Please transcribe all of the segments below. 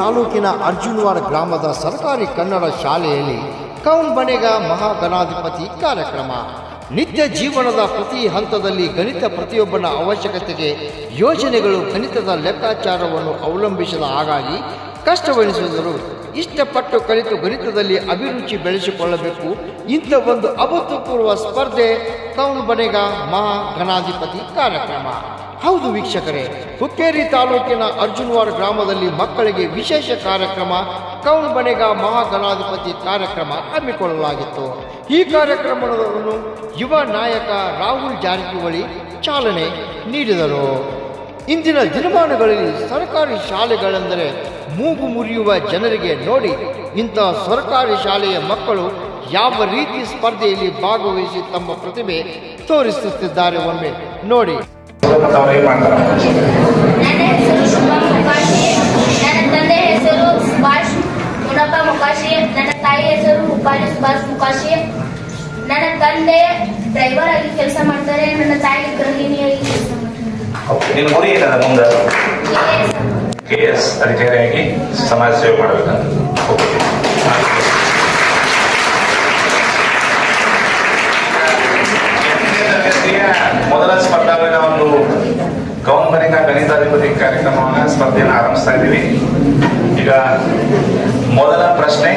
ತಾಲೂಕಿನ ಅರ್ಜುನ್ವಾರ್ ಗ್ರಾಮದ ಸರ್ಕಾರಿ ಕನ್ನಡ ಶಾಲೆಯಲ್ಲಿ ಕೌನ್ ಬನೆಗ ಮಹಾಗಣಾಧಿಪತಿ ಕಾರ್ಯಕ್ರಮ. ನಿತ್ಯ ಜೀವನದ ಪ್ರತಿ ಹಂತದಲ್ಲಿ ಗಣಿತ ಪ್ರತಿಯೊಬ್ಬನ ಅವಶ್ಯಕತೆಗೆ ಯೋಜನೆಗಳು ಗಣಿತದ ಲೆಕ್ಕಾಚಾರವನ್ನು ಅವಲಂಬಿಸಿದ ಹಾಗಾಗಿ ಕಷ್ಟವೆನಿಸಿದರು ಇಷ್ಟಪಟ್ಟು ಕಲಿತು ಗಣಿತದಲ್ಲಿ ಅಭಿರುಚಿ ಬೆಳೆಸಿಕೊಳ್ಳಬೇಕು. ಇಂಥ ಒಂದು ಅಭೂತಪೂರ್ವ ಸ್ಪರ್ಧೆ ಕೌನ್ ಬನೆಗ ಮಹಾ ಗಣಾಧಿಪತಿ ಕಾರ್ಯಕ್ರಮ. ಹೌದು ವೀಕ್ಷಕರೇ, ಹುಕ್ಕೇರಿ ತಾಲೂಕಿನ ಅರ್ಜುನವಾಡ ಗ್ರಾಮದಲ್ಲಿ ಮಕ್ಕಳಿಗೆ ವಿಶೇಷ ಕಾರ್ಯಕ್ರಮ ಕೌನ್ ಬಣೆಗ ಮಹಾಗಣಾಧಿಪತಿ ಕಾರ್ಯಕ್ರಮ ಹಮ್ಮಿಕೊಳ್ಳಲಾಗಿತ್ತು. ಈ ಕಾರ್ಯಕ್ರಮವನ್ನು ಯುವ ನಾಯಕ ರಾಹುಲ್ ಜಾರಕಿಹೊಳಿ ಚಾಲನೆ ನೀಡಿದರು. ಇಂದಿನ ದಿನಮಾನಗಳಲ್ಲಿ ಸರ್ಕಾರಿ ಶಾಲೆಗಳೆಂದರೆ ಮೂಗು ಮುರಿಯುವ ಜನರಿಗೆ ನೋಡಿ ಇಂತಹ ಸರ್ಕಾರಿ ಶಾಲೆಯ ಮಕ್ಕಳು ಯಾವ ರೀತಿ ಸ್ಪರ್ಧೆಯಲ್ಲಿ ಭಾಗವಹಿಸಿ ತಮ್ಮ ಪ್ರತಿಭೆ ತೋರಿಸುತ್ತಿದ್ದಾರೆ ಒಮ್ಮೆ ನೋಡಿ. ಮತ್ತು ಅವ್ರು ಏನ್ ಮಾಡ್ತಾರ ನನ್ನ ತಾಯಿ ಹೆಸರು ಉಪಾಲಿ ಸುಭಾಷ್ ಮುಖಾಶಿ ನನ್ನ ತಂದೆ ಡ್ರೈವರ್ ಆಗಿ ಕೆಲಸ ಮಾಡ್ತಾರೆ ನನ್ನ ತಾಯಿ ಗೃಹಿಣಿಯಾಗಿ ಕೆಲಸ ಮಾಡ್ತಾರೆ ನಿನ್ನ ಗುರಿ ಏನದ ಮುಂದೆ. ಕೆ ಎಸ್ ಅಧಿಕಾರಿಯಾಗಿ ಸಮಾಜ ಸೇವೆ ಮಾಡಬೇಕಂತ ಓಕೆ. ತರಗತಿಯ ಮೊದಲ ಸ್ಪರ್ಧಾವಿನ ಒಂದು ಕೌಂಬರಿಕ ಗಣಿತಾಧಿಪತಿ ಕಾರ್ಯಕ್ರಮವನ್ನ ಸ್ಪರ್ಧೆಯನ್ನು ಆರಂಭಿಸ್ತಾ ಇದ್ದೀವಿ. ಈಗ ಮೊದಲ ಪ್ರಶ್ನೆ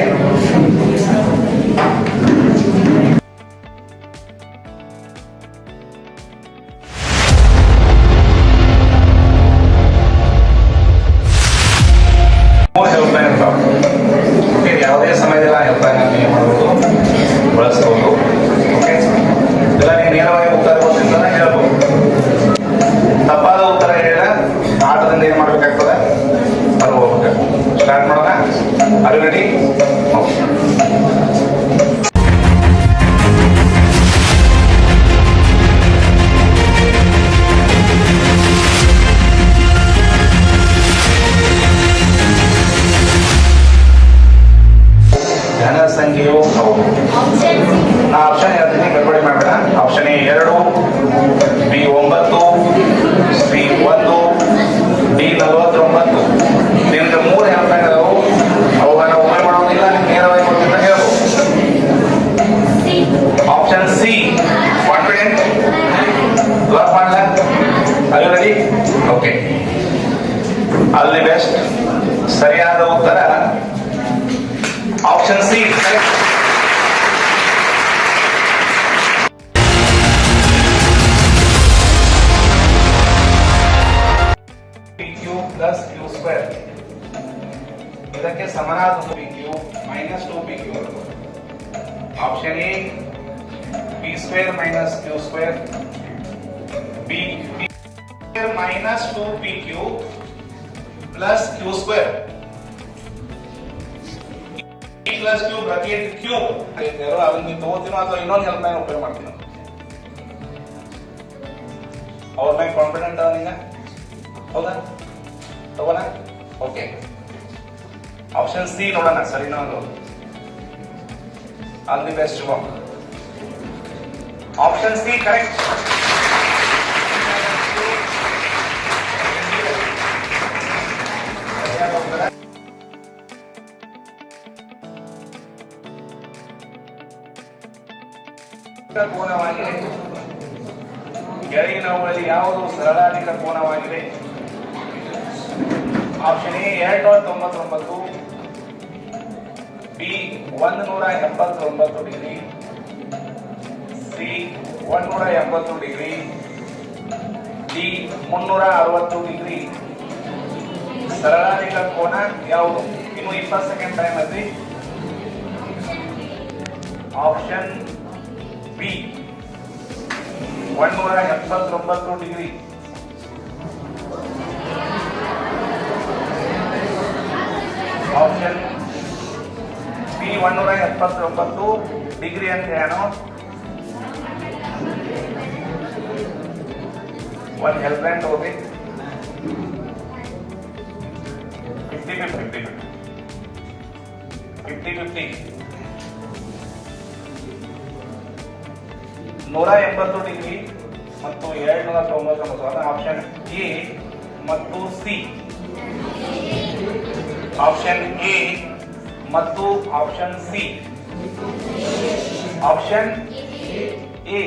ದಿ ಬೆಸ್ಟ್ ಸರಿಯಾದ ಉತ್ತರ option C P Q plus Q square ಇದಕ್ಕೆ ಸಮನಾದ P Q minus two P Q option A P square minus Q square B square minus two P Q plus Q square plus Q bracket Q ಅದನ್ನ ನೀವು ತಗೋತೀನೋ ಅಥವಾ ಇನ್ನೊಂದು help line ಉಪಯೋಗ ಮಾಡ್ತೀನಿ ಅವ್ರ ಮೇಲೆ ಕಾನ್ಫಿಡೆಂಟ್ ಅದ ನೀಗ ಹೌದಾ ತಗೋಣ ಓಕೆ ಆಪ್ಷನ್ ಸಿ ನೋಡೋಣ ಸರಿ ನಾವು all the best Shubha option C correct ಕೋನವಾಗಿದೆ. ಕೆಳಗಿನವುಗಳಲ್ಲಿ ಯಾವುದು ಸರಳಾಧಿಕ ಕೋನವಾಗಿದೆ? ಆಪ್ಷನ್ ಎ ಎರಡು ನೂರ ತೊಂಬತ್ತೊಂಬತ್ತು ಬಿ ಒಂದು ನೂರ ಎಪ್ಪತ್ತೊಂಬತ್ತು ಡಿಗ್ರಿ, ಸಿ ಒಂದೂರ ಎಂಬತ್ತು ಡಿಗ್ರಿ, ಡಿ ಮುನ್ನೂರ ಅರವತ್ತು ಡಿಗ್ರಿ. ಸರಳಾಧಿಕ ಕೋನ ಯಾವುದು? ಇನ್ನು ಇಪ್ಪತ್ತು ಸೆಕೆಂಡ್ ಟೈಮ್ ಅಲ್ಲಿ option ಬಿ ಒಂದೂರ ಎಪ್ಪತ್ತೊಂಬತ್ತು ಡಿಗ್ರಿ ಆಪ್ಷನ್ ಬಿ ಒಂದೂರ ಎಪ್ಪತ್ತೊಂಬತ್ತು ಡಿಗ್ರಿ ಅಂತ ಏನು ಒಂದು ಹೆಲ್ಪ್ ಲೈನ್ ತಗೋಬೇಕು ಫಿಫ್ಟಿ ಫಿಫ್ಟಿ ಫಿಫ್ಟಿ ಫಿಫ್ಟಿ ನೂರ ಎಂಬತ್ತು ಡಿಗ್ರಿ ಮತ್ತು ಎರಡು ನೂರ ತೊಂಬತ್ತೊಂಬತ್ತು ಅದರ ಆಪ್ಷನ್ ಎ ಮತ್ತು ಸಿ ಆಪ್ಷನ್ ಎ ಮತ್ತು ಆಪ್ಷನ್ ಸಿ ಆಪ್ಷನ್ ಎ